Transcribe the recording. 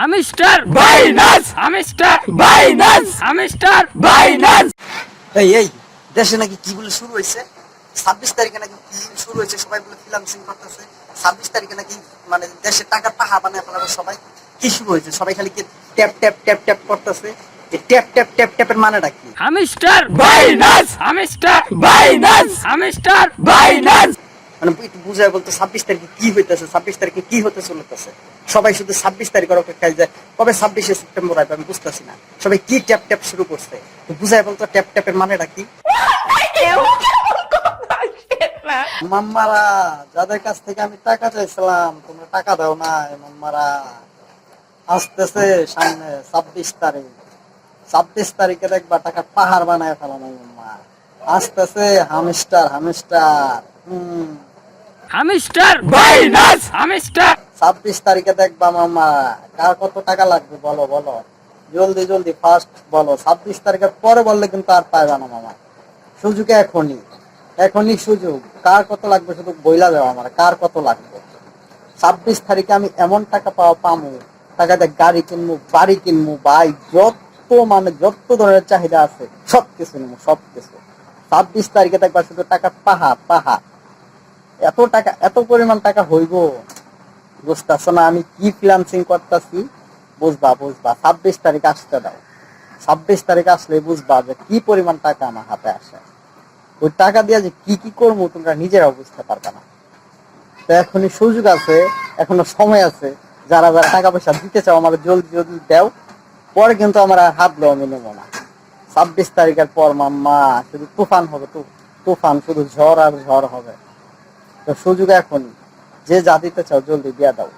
আমি বাইনাস আমি বাইনাস আমি বাইনাস এই এই দেশে নাকি কি বলে শুরু হয়েছে? ছাব্বিশ তারিখে নাকি কি শুরু হয়েছে? সবাই বলে ফিলান্সিং করতেছে। ছাব্বিশ তারিখে নাকি মানে দেশে টাকা পাহা বানায় ফেলাবে সবাই। কি শুরু হয়েছে? সবাই খালি কি ট্যাপ ট্যাপ ট্যাপ ট্যাপ করতেছে? এই ট্যাপ ট্যাপ ট্যাপ ট্যাপের মানেটা কি? আমি স্টার বাইনাস আমি বাইনাস আমি বাইনাস মানে একটু বুঝায় বলতো, ছাব্বিশ তারিখে কি হইতেছে, ছাব্বিশ তারিখে কি হতে চলতেছে সবাই শুধু ছাব্বিশ তারিখের অপেক্ষায় যায় কবে ছাব্বিশে সেপ্টেম্বর আসবে আমি বুঝতেছি না। সবাই কি ট্যাপ ট্যাপ শুরু করছে? তো বুঝায় বলতো, ট্যাপ ট্যাপের মানেটা কি? মাম্মারা, যাদের কাছ থেকে আমি টাকা চাইছিলাম, তোমরা টাকা দাও না মাম্মারা। আসতেছে সামনে ছাব্বিশ তারিখ। ছাব্বিশ তারিখে দেখবা টাকা পাহাড় বানায় ফেলানো মাম্মা। আসতেছে হামিস্টার হামিস্টার। হম। আমি স্টার বাইনাস আমি স্টার ছাব্বিশ তারিখে দেখবা মামা কার কত টাকা লাগবে বলো বলো। জলদি জলদি ফার্স্ট বলো ছাব্বিশ তারিখের পরে বললে কিন্তু আর পাইবা না মামা। সুযোগ এখনই এখনই সুযোগ। কার কত লাগবে শুধু বইলা দেওয়া আমার কার কত লাগবে? ছাব্বিশ তারিখে আমি এমন টাকা পাওয়া পামু টাকা দিয়ে গাড়ি কিনবো বাড়ি কিনবো ভাই যত মানে যত ধরনের চাহিদা আছে সব কিছু নেব সব কিছু ছাব্বিশ তারিখে দেখবা শুধু টাকা পাহা পাহা। এত টাকা, এত পরিমাণ টাকা হইব? বুঝতেছো না, আমি কি ফ্রিলান্সিং করতেছি? বুঝবা বুঝবা, ছাব্বিশ তারিখ আসতে দাও। ছাব্বিশ তারিখ আসলে বুঝবা যে কি পরিমাণ টাকা আমার হাতে আসে। ওই টাকা দিয়ে যে কি কি করব তোমরা নিজেরাও বুঝতে পারবে না। তো এখনই সুযোগ আছে এখনও সময় আছে, যারা যারা টাকা পয়সা দিতে চাও আমাদের জলদি জলদি দাও। পরে কিন্তু আমরা আর হাত দেওয়া আমি নেব না। ছাব্বিশ তারিখের পর মাম্মা, শুধু তুফান হবে তু- তুফান, শুধু ঝড় আর ঝড় হবে। তো সুযোগ এখন যে যা দিতে চাও জলদি দিয়া দাও।